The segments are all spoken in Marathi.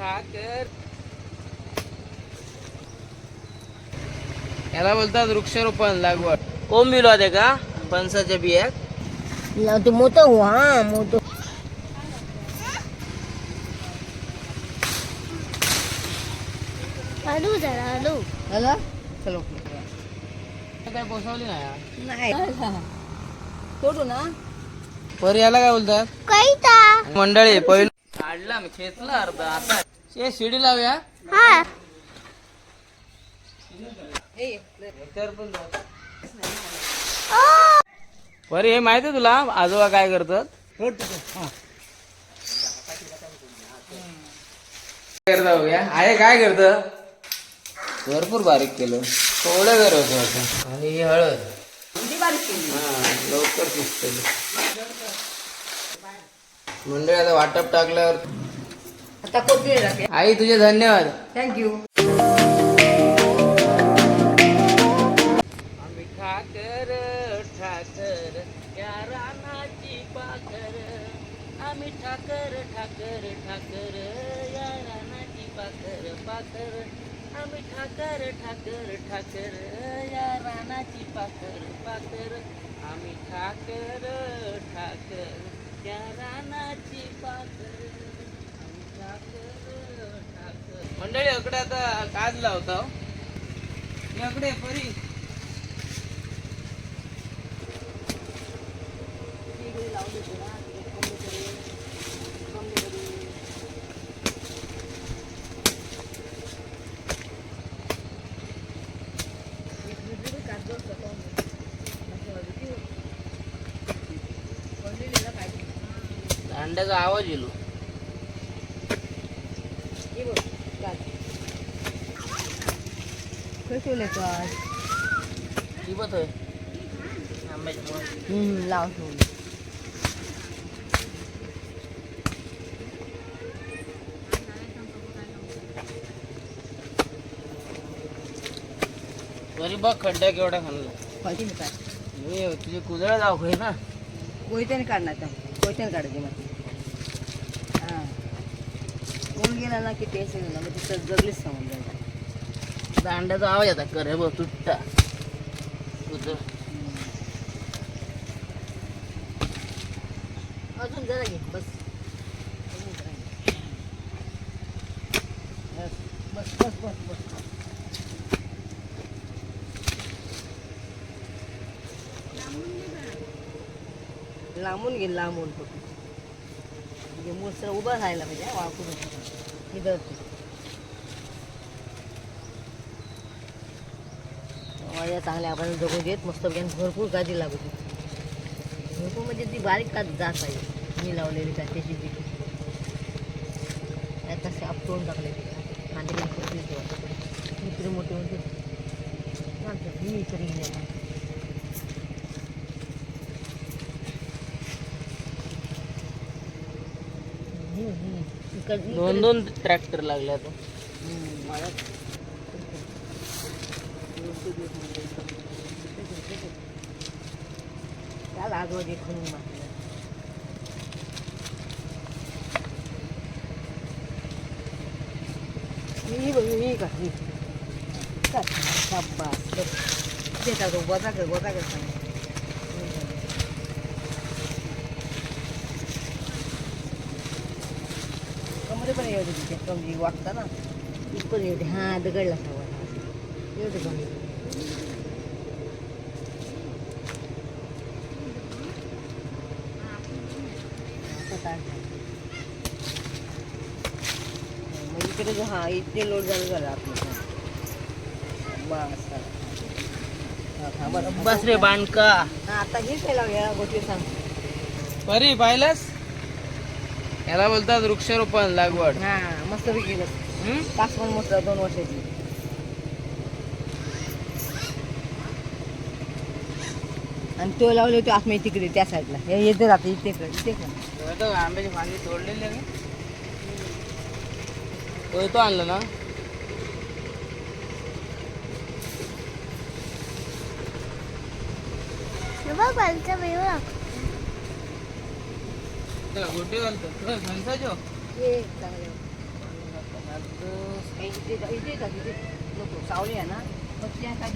ठाकर याला बोलतात वृक्षारोपण लागवड. कोंब बिलो आहे का? फणसाच्या बियात लावतो मोठं हा मोठं. हलू जरा हलू चलो काय पोसवली नाही नाही. तोडू ना. पर याला काय बोलतात? कैता मंडळी पहिलं काढला मी खेचला अर्धा आता हे शिडी लावूया. हा. हे माहिती आहे तुला? आजोबा काय करतात? करता बघूया आहे. काय करत? भरपूर बारीक केलं. थोडं गरज होतं आणि ही हळद. हा लवकर शिजतली मंडळी आता वाटप टाकल्यावर आता कोथिंबीर टाके आई तुझे धन्यवाद. थँक्यू आम्ही ठाकर ठाकर या रानाची पाखर आम्ही ठाकर ठाकर ठाकर या रानाची पाखर पाखर आम्ही ठाकर ठाकर ठाकर या रानाची पाखर पाखर आम्ही ठाकर ठाकर या रानाची पाखर मंडळी अकडे आता काज लावतो. अकडे परी. अंड्याचा आवाज येलो ठेवले तो आज ती बघ होय. हम्म, लाव ठेवले तरी बघ खड्डा केवढा खाल्ला. काढ हे तुझे कुदळ जाऊ होय ना. कोयत्याने काढणार त्या कोयत्याने काढायची मग. हां. कोण गेला ना की टेस्ट येईल ना मग तिथं जगलीच समोर जायचं दांड्याचा आवाज येतात करे बघ तुटता कुदळ अजून जरा घे बस बस बस बस बस लांबून घे लांबून फक्त म्हणजे मोसर उभा राहायला पाहिजे हा, वाकून इथं माझ्या चांगल्या आपण जगून घेत मस्त भरपूर लागत होती भरपूर म्हणजे ती बारीक का जात पाहिजे मी लावलेली का त्याची बी त्यात तसे आपटून टाकले ते. कांदे मित्र मोठे होते मी तरी गेले दोन दोन ट्रॅक्टर लागले आता. त्याला आजवर देखून मारलं ही बघ ही का ही का शाबास बस ते का तो गोदा कर गोदा कर सांग कमरे पण येऊ दे तिथे कमरी वागता ना इथपर्यंत येऊ दे हां दगडला सवा येऊ दे कमरे असं काढ. मग इकडे जो हा इथे लोड झालं झालं आपलं बस. रे बांडका हा, आता हेच केला या गोष्टी सांग. परी पाहिलंस? याला बोलतात वृक्षारोपण लागवड. हा मस्त हम्म? पाच पण मस्त दोन वर्षाची. आणि तो लावले होते आत्मे तिकडे त्या साईडला हे येते राहते इथे इकडे इथे? आंब्याची फांदी तोडलेली आहे. कोयतो आणलं ना. सावली आहे ना. मग त्या काय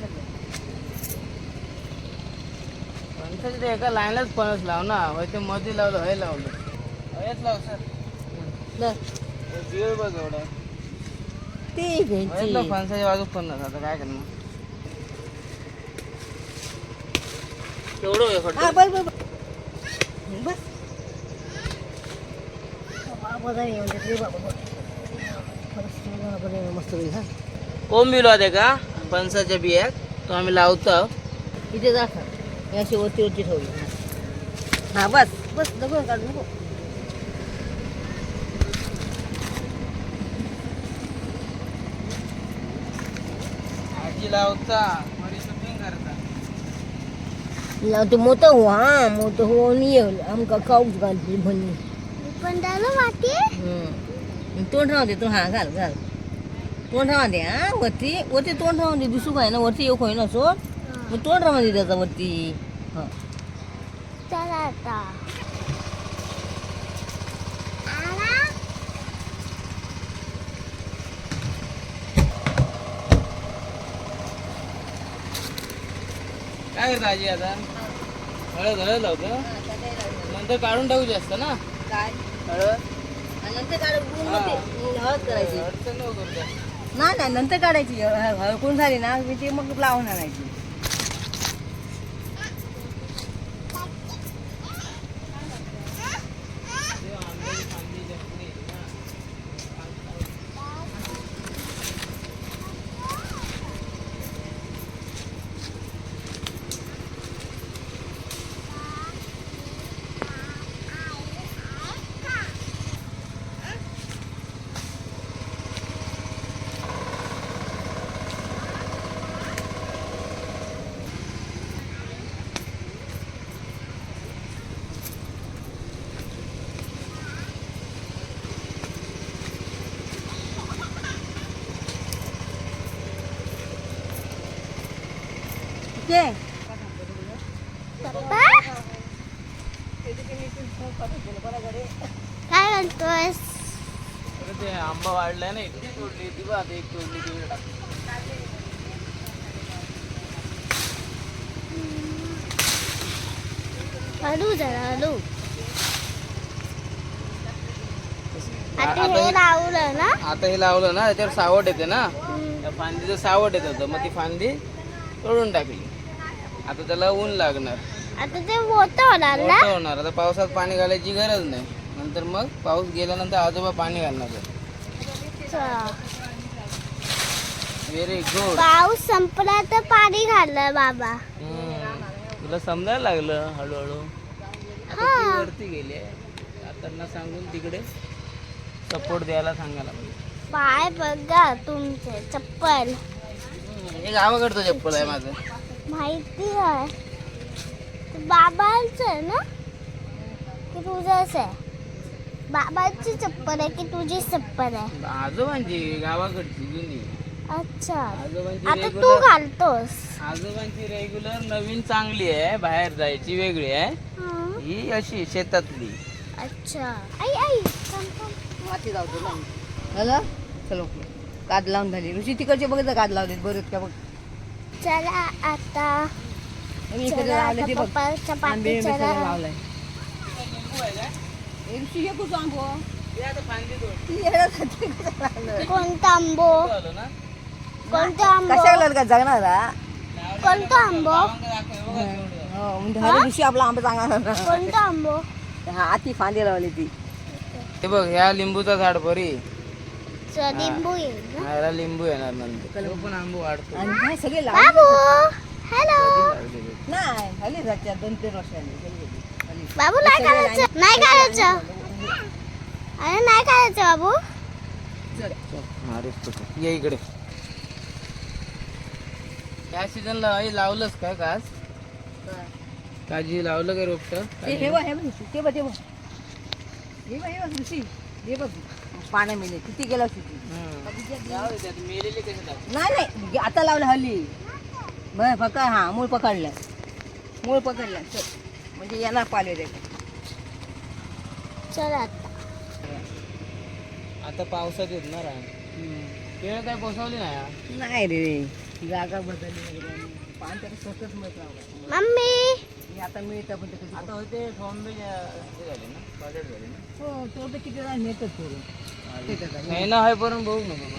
फणसाच्या ते एका लाईनलाच फणस लाव ना होय ते मध्ये लावलं हे लावलं. हेच लाव सर. बघ एवढं. ते घ्यायची. फणसाच्या बाजू फणस आता काय करणार? होय हा? बस बस. बस नाही म्हणजे मस्त हा. बिल होते का फणसाच्या बियात तो आम्ही लावतो. इथे जा हे अशी वरती वरती ठेवली. हा बस बस दगड काढू नको. आजी लावता शूटिंग करता. लावतो मोठं हो हा मोठं हो आमका घालते म्हणे. पण त्याला वाटी तोंड राहू दे तू हा घाल घाल. तोंड राहू दे हा वरती. वरती तोंड राहू दे दिसू काय ना वरती येऊ होय ना सोड मग तोंड राहू दे त्याचा वरती. हा चला आता आला काय करता आजी आता हळद हळद लावतो नंतर काढून टाकू जास्त ना काय हळद नंतर काढून हा. हळद करायची अडचण नको करू जास्त. नाही नाही नंतर काढायची हळ- हळकून झाली ना मी ते मग लावून आणायची पप्पा काय म्हणतोयस? अरे ते आंबा वाढलाय ना एक तोडली ती आता एक तोडली ती टाक. हळू जरा हळू आता हे लावलं ना? आता हे लावलं ना त्याच्यावर सावट येते ना. त्या फांदीचं सावट येत होतं. मग ती फांदी तोडून टाकली. आता त्याला ऊन लागणार. आता ते मोठं होणार ना? मोठं होणार. आता पावसात पाणी घालायची गरज नाही. नंतर मग पाऊस गेल्यानंतर आजोबा पाणी घालणार. व्हेरी गुड पाऊस संपला तर पाणी घाललं बाबा. तुला समजायला लागलं हळूहळू? आता ती हा. वरती गेली आता सांगून तिकडे सपोर्ट द्यायला सांगायला पाहिजे. पाय बघा तुमचे चप्पल. हे गावाकडचं चप्पल आहे माझं. माहिती आहे. बाबांचं आहे ना? की तुझंच आहे. बाबांची चप्पल आहे की तुझी चप्पल आहे? आजोबांची गावाकडची जुनी. अच्छा. आजोबांची आता तू रेग्युलर घालतोस. आजोबांची रेग्युलर नवीन चांगली आहे बाहेर जायची वेगळी आहे. हं. ही अशी शेतातली. अच्छा. आई आई थांब, थांब. माती लावतो ना झालं चलो. काद लावून झाली. ऋषी तिकडचे बघितलं काद लावले बरेच का बघ. चला आता. चला आता पप्पाच्या पाठी चला? कोणता आंबो? कोणता आंबो? कशाला जगणार हा? कोणता आंबो? हो, ऋषी आपला आंबा चांगला कोणता आंबो? हा आती फांदी लावली ती. हे बघ ह्या लिंबूचा झाड बरी. लिंबू येईल ना? ह्याला लिंबू येणार नंतर. पण आंबू वाढतो. आणि काय सगळे लावले बाबू हॅलो नाही खाली जात्या दोन तीन वर्षांनी. बाबू नाही करायचं नाही करायचं अरे नाही करायचं बाबू. चल, ये इकडे. या सीझनला हे लावलंस का कास काजी लावलं का रोपट? हे बघ हे बघ ते बघ हे बघ. हे बघ हे बघ. पाण्या मिले किती गेला किती मेलेले कसे टाक नाही नाही आता लावलं हल्ली. बरं पकड हा मूळ पकडलं. मूळ पकडलं चल. म्हणजे येणार पाले रे. चल आता. आता पावसात येत ना केळ काय पोसवली नाही? नाही रे. जागा बदलली पान त्याला स्वतःच मम्मी. आता मिळतं पण आता होते फॉर्म बी हे झाले ना project झाले ना. हो तो तर किती वेळा नेतच शेतात आहे. नाही ना आहे पर्यंत बघू नको.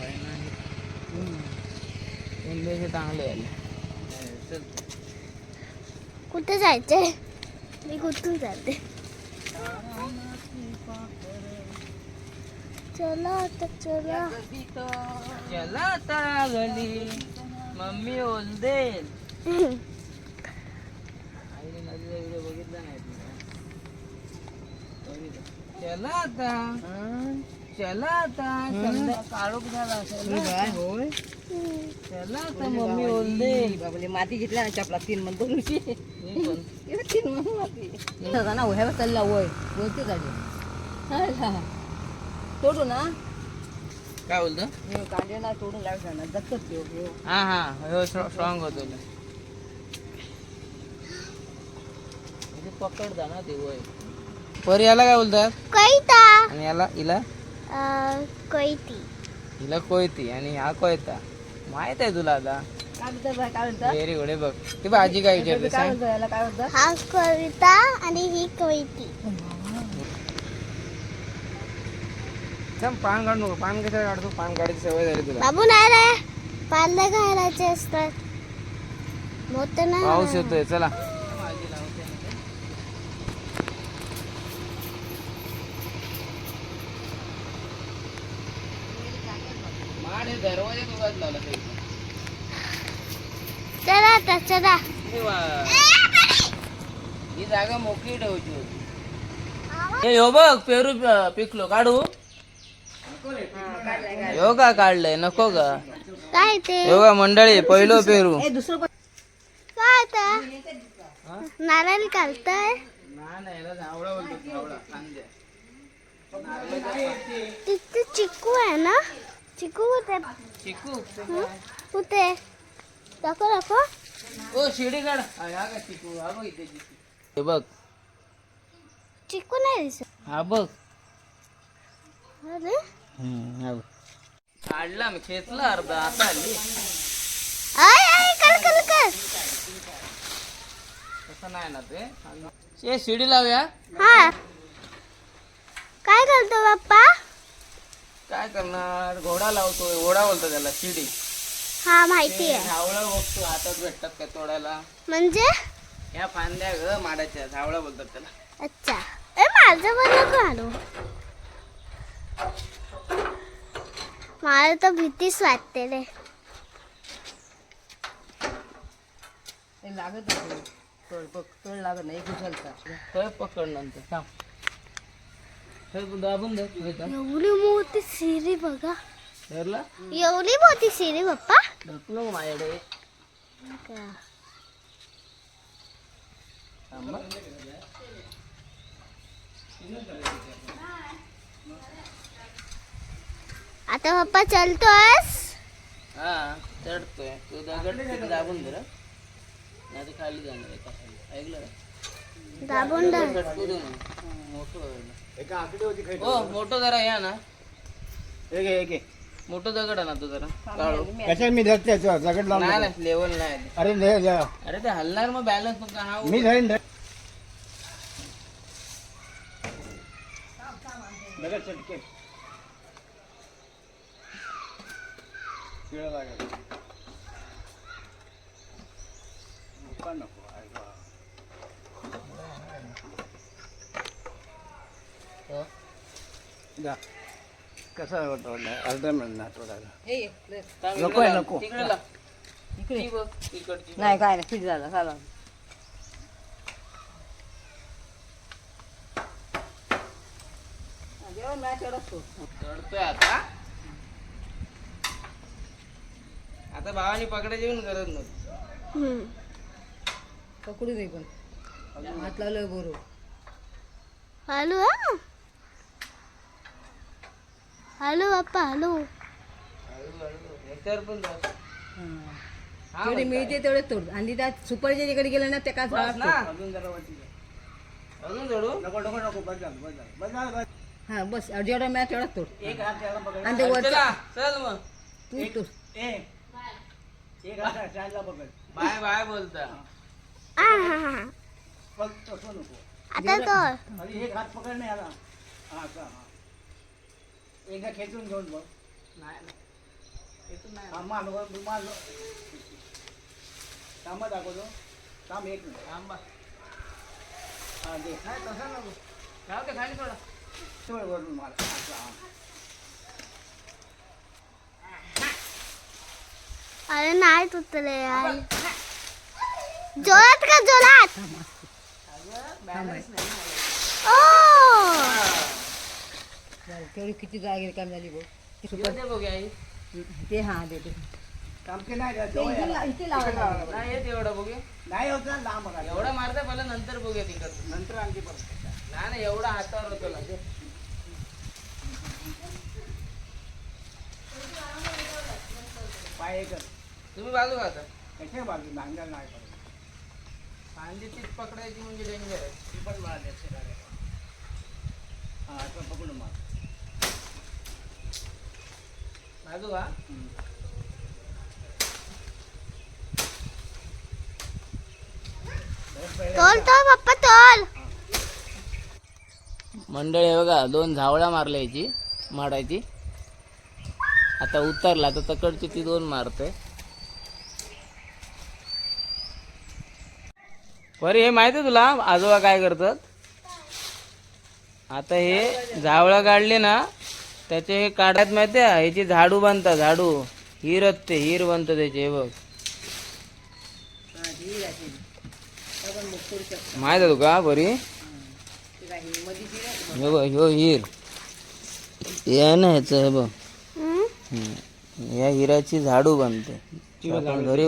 इंग्लिश चांगले आले कुठे जायचंय मी कुठून जाते चला आता चला चला आता घरी मम्मी ओल देल आईने नदीचा व्हिडिओ बघितला नाही. चला आता. चला आता संध्या काळोख झाला चला काय होय. चला आता मम्मी ओल देल बाबा बाबा माती घेतल्या ना चपला तीन मन दोन दिवशी. तीन मन माती. ना ह्याला चालला वय. बोलते गाडी तोडू ना. काय बोलतो? कांदे ना तोडून लावायचं ना दत्तच ठेव ठेव. हा हा. हो स्ट्रॉंग होतो ना. म्हणजे पकडता ना ते वय. पर याला काय बोलतात? आणि याला हिला? कोयती. हिला कोयती आणि हा कोयता. माहीत आहे तुला आता? काय म्हणतात बाई, काय म्हणतात व्हेरी गुड बघ. ती भाजी काय विचारते काय सांग? म्हणतात याला काय म्हणतात हा कविता आणि ही कोयती. पान काढू नको पान कशाला काढतो? पान काढायची सवय झाली तुला. बाबू नाही रे. घालायचे असतात. मोठे नाही पाऊस. येतोय चला. दरवाजा तुझाच लावला चला आता चला. ही जागा मोकळी ठेवायची होती. हे हो बघ पेरू पिकलो. काढू? हो का काढलंय? नको का? काय ते? हो का मंडळी पहिलो पेरू. ए दुसरं काय आता? नारळ काढताय? तिथे चिकू आहे ना? चिकू कुठे चिकू? हं? कुठे दाखव दाखव. ओ शिडी काढ हा, का चिकू. हा बघ इथे चिकू. हे बघ. चिकू नाही दिसत. हा बघ. अरे. हा बघ. काढला मी खेचला अर्धा. आता आली. आय आय कर कर कर. तसं नाही ना ते. शिडी लावूया. हा. काय करतो बाप्पा? काय करणार? घोडा लावतोय घोडा बोलतो त्याला शिडी. हा माहिती आहे. झावळं बघतो हातात भेटतात काय तोडायला. म्हणजे? या फांद्या ग माडाच्या झावळं बोलतात त्याला. अच्छा. ए माझं पण नको आणू मला तर भीतीच वाटते रे. ते लागत तोड बघ तोड लागत नाही उचलता काय पकड नंतर थांब. दाबून. एवढी मोठी सिरी बघा. एवढी मोठी सिरी बाप्पा ढकलो माझ्याकडे. आता पप्पा चलतोस हा चढतोय. तू दगड दाबून धर नाही खाली जाणार आहे ऐकलं? दाबून धर. चटकू मोठं. हो जरा या ना. मोठं दगड आहे ना तू जरा. काढू. कशाला मी धरते दगड लावून नाही नाही लेवल नाही. अरे ले जा. अरे ते हलणार मग बॅलन्स फक्त हा मी धरेन धर. दगड चटके शिळं लागेल. नको, नको, जा. कसं होतं अर्धा मिळणार हे नको आहे. नाही काय नाही फिट झाला चाला जेवण चढतोय आता आता भावानी पकडायची पण गरज नव्हती हम्म. पकडू दे पण हात लावलं बरोबर हॅलो हा हॅलो बाप्पा हॅलो. पण. हा. जेवढे म्हणताय. मिळते तेवढे तोड. आणि त्या सुपारीच्या तिकडे गेलं ना त्या काय बस ना. अजून जरा वरती जा. अजून जोडू? नको नको नको. बस झालं बस झालं. बस झालं बस. हा बस. जेवढा मिळा तेवढा तोड. एक हात त्याला पकड आणि ते वरचं चला चल मग. तू तू ए एक. हात त्याला पकड. बाय बाय बोलता. आहा. फक्त तसं नको. आता आणि एक हात पकड नाही आला हा असं हा. एकदा खेचून घेऊन बघ. नाही नाही. इथून नाही थांब मान रुमाल थांबा दाखवतो. थांब एक मिनिट. थांबा. हा दे. नाही तसं नको. राहू दे खाली थोडा सोड वरून मला. हा अरे नाही तुटले यार जोरात का जोरात? ओ! तेवढी किती जागा काम झाली बघ. ती येऊ सुपर दे बघूया आई. ते हा दे ते थांब की नाही का? ते जवळ इथे यायला. ला- इथे लावायला लागलं. नाही येत एवढं बघूया नाही होत ना लांब एवढा मारता पहिला नंतर बघूया तिकडचं नंतर आणखी परत नाही नाही एवढा हातावर होतो ना पाय तुम्ही बाजू खाता कशा बाजू? नांगर नाही पडत. फांदी तीच पकडायची म्हणजे डेंजर आहे. ती पण देते गाड्या. हा असं पकडून मार का तोल तोल पप्पा तोल. मंडळी आहे बघा दोन झावळ्या मारल्या याची माडायची. आता उतरला तर तकडची ती दोन मारते परी हे माहिती आहे तुला? आजोबा काय करतात? आता हे झावळा काढले ना त्याचे हे काढायत माहिती आहे? ह्याची झाडू बांधतात झाडू. हिरत ते हिर बनतं त्याचे हे बघ. माहीत आहे तुका बरी? हे. हे बघ ह्यो हिर. हे आहे ना ह्याचं हे बघ. या हिराची झाडू बनते. घरी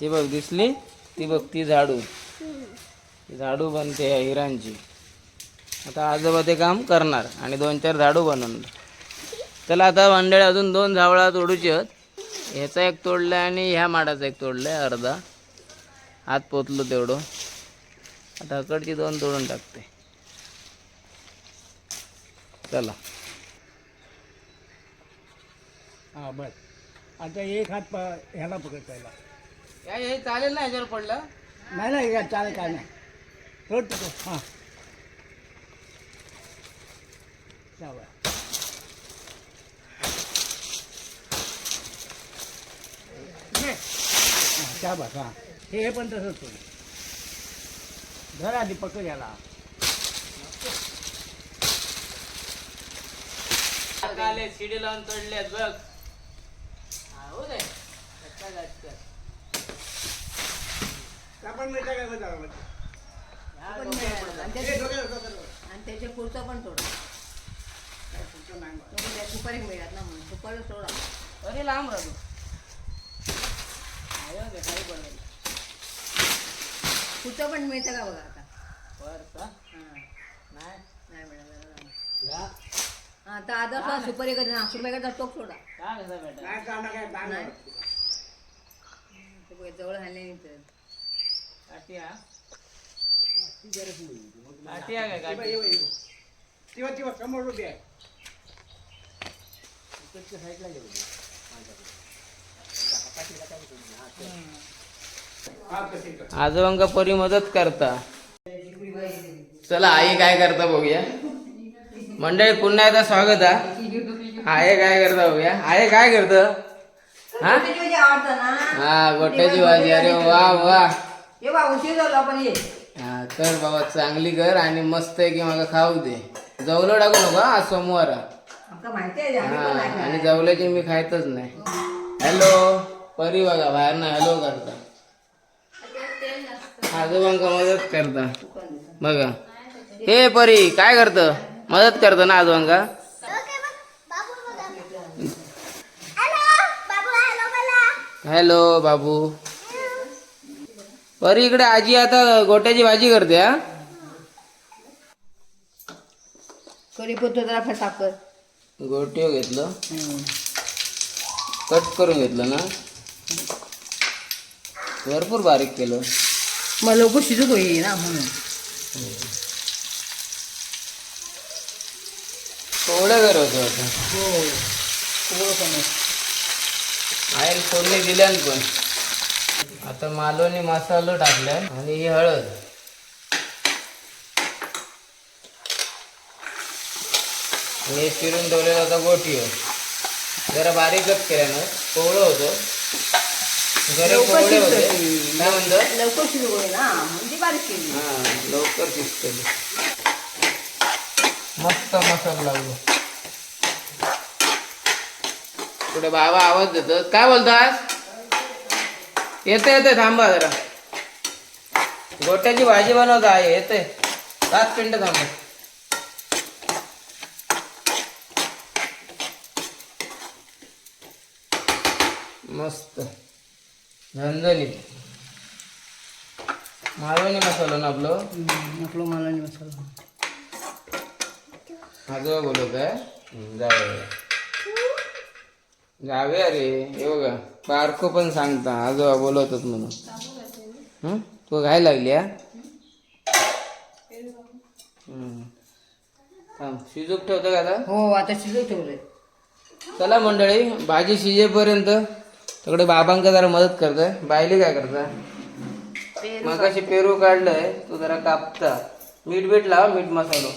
ती बघ दिसली? ती बघ ती झाडू. झाडू बनते या हिरांची. आता आजोबा ते काम करणार आणि दोन चार झाडू बनवणार. चला आता मंडळी अजून दोन झावळा तोडूची आहेत. ह्याचा एक तोडलाय आणि ह्या माडाचा एक तोडलाय अर्धा. हात पोचलो तेवढं. आता अकडची दोन तोडून टाकते. चला. हा बस आता एक हात प- ह्याला पकड पहिला या हे चालेल ना ह्याच्यावर पडलं? नाही नाही या चालेल काय नाही. हां. हां, त्या बस हां. पण तसंच धर आधी पकड याला. आले शिडी लावून चढलेत बघ. हा, हो जास्त. आपण. आणि त्याच्या- आणि त्याच्या पुढचं पण थोडं सुपारी मिळत ना म्हणून. सुपारी सोडा. अरे लांब राहतो आहे काही पडेल. पुढचं पण मिळतं का बघा आता? वर का? हां. नाही. नाही मिळालं या. हा तर आदर्श सुपारी कधी नागपूर रुपयाकडचा टोक सोडा. कसं? नाही. जवळ हल्ले नाही तर काठी? काठी आहे काय काठी? तेव्हा तेव्हा समोर उभी आहे. आजोबांका परी मदत करता. चला आई काय करता बघूया. मंडळी पुन्हा एकदा स्वागत हा. आहे काय करता बघूया. आहे काय करत? हा? हा गोट्याची भाजी. अरे वा वा. हा कर बाबा चांगली कर आणि मस्त आहे की मला खाऊ दे. जवलं टाकू नको हा, आज सोमवार. हा. आणि जवल्याची मी खायतच नाही. हॅलो परी बघा बाहेर ना हॅलो करता. आजोबांका मदत करता. बघा. हे परी काय करत? मदत करत ना आजोबांका ओके बघ बाबू बघा. हॅलो बाबू परी इकडे आजी आता गोट्याची भाजी करते हा? कढीपत्ता जरा फटाकर गोट्यो घेतलं. कट करून घेतलं ना. भरपूर बारीक केलं. मग लवकर शिजत होईल ना म्हणून. कोवडं घर होतं आता. हो. आयल फोडणी दिल्यान पण. आता मालोनी मसालो टाकलाय आणि ही हळद. हे चिरून ठेवलेला होता गोटी जरा बारीकच केल्यानं कोवळं होतं. जरा लवकर कोवळे होते. शिजतं ती. काय म्हणतं? लवकर शिजू होय ना म्हणजे बारीक केली. हा लवकर शिजतली मस्त मसाला लागलो. पुढे बाबा आवाज देतात काय बोलतास येते येते थांबा जरा. गोट्याची भाजी बनवता आहे येते पाच मिनिटं थांबा. मस्त. झणझणीत मालवणी मसाला ना आपलं? आपलं मला नाही मसाला. आजोबा बोलत आहे जावे जावे अरे हे बघा बारको पण सांगता. आजोबा बोलवतात म्हणून? तू घाय लागली हा. थांब शिजूक ठेवतं का आता? हो आता शिजू ठेवलंय. चला मंडळी भाजी शिजेपर्यंत. तिकडे बाबांका जरा मदत करताय. बायली काय करता मगाशी पेरू काढलंय. तू जरा कापता मीठ बीठ लाव मीठ मसालो.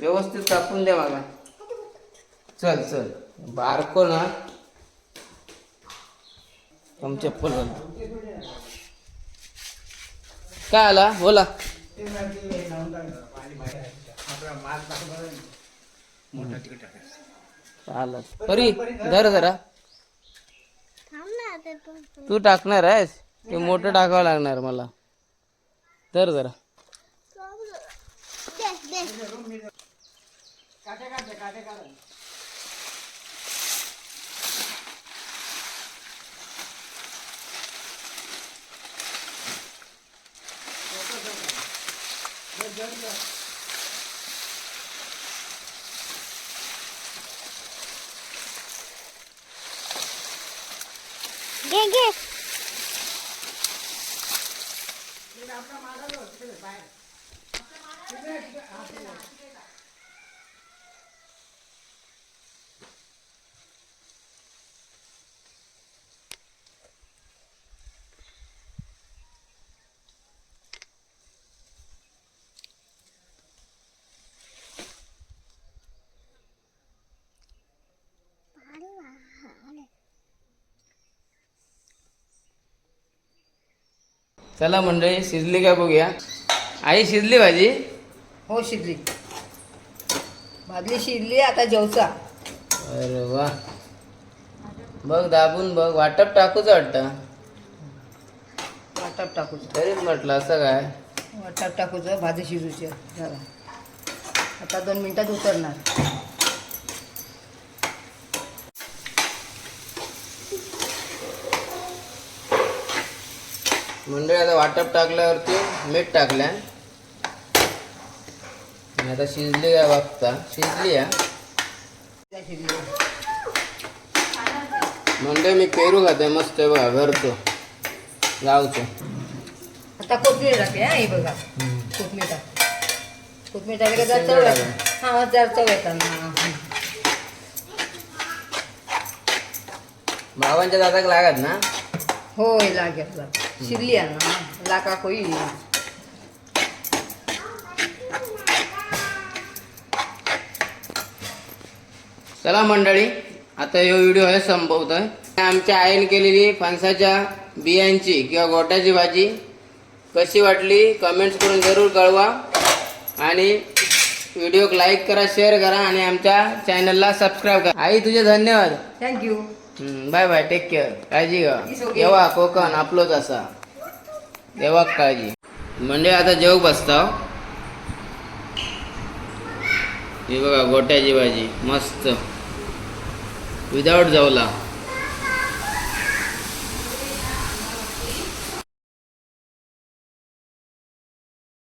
व्यवस्थित कापून द्या मला चल चल. बारको ना. आम चप्पल घाल काय आला? बोला. आला. परी धर जरा. तू टाकणार आहेस? ते मोठं टाकावं लागणार मला. तर जरा. दे दे घे घे. चला मंडळी शिजली का बघूया. आई शिजली भाजी? हो शिजली. भाजली शिजली आता जेवचा. अरे वा. बघ दाबून बघ. वाटप टाकूच वाटतं. वाटप टाकूचं. तरीच म्हटलं असं काय? वाटप टाकूचं भाजी शिजूची. झाला आता दोन मिनिटात उतरणार. मंडळी आता वाटप टाकल्यावरती मीठ टाकल्या. आता शिजली काय बघता शिजली शिजली मंडळी मी पेरू खाते मस्त आहे बघा घरचं. गावचं. आता कोथमीर टाकते हा हे बघा. कोथमीर टाक कोथमीर टाकले का चव हा जरा चव येतात हा. भावांच्या दादाक लागत ना? होय लागेल लागेल. शिरली ना लाका कोई चला मंडळी आता हे व्हिडिओ हे संपवतोय. आमच्या आईने केलेली फणसाच्या बियांची किंवा गोट्याची भाजी कशी वाटली कमेंट्स करून जरूर कळवा. आणि व्हिडिओ लाईक करा शेअर करा आणि आमच्या चॅनलला सबस्क्राईब करा. आई तुझे धन्यवाद. Thank you bye bye take care काळजी घ्या. येवा कोकण आपलोच असा. देवा काळजी. म्हणजे आता जेव बसताव ही बघा गोट्याची भाजी. मस्त. विदाऊट जेवला.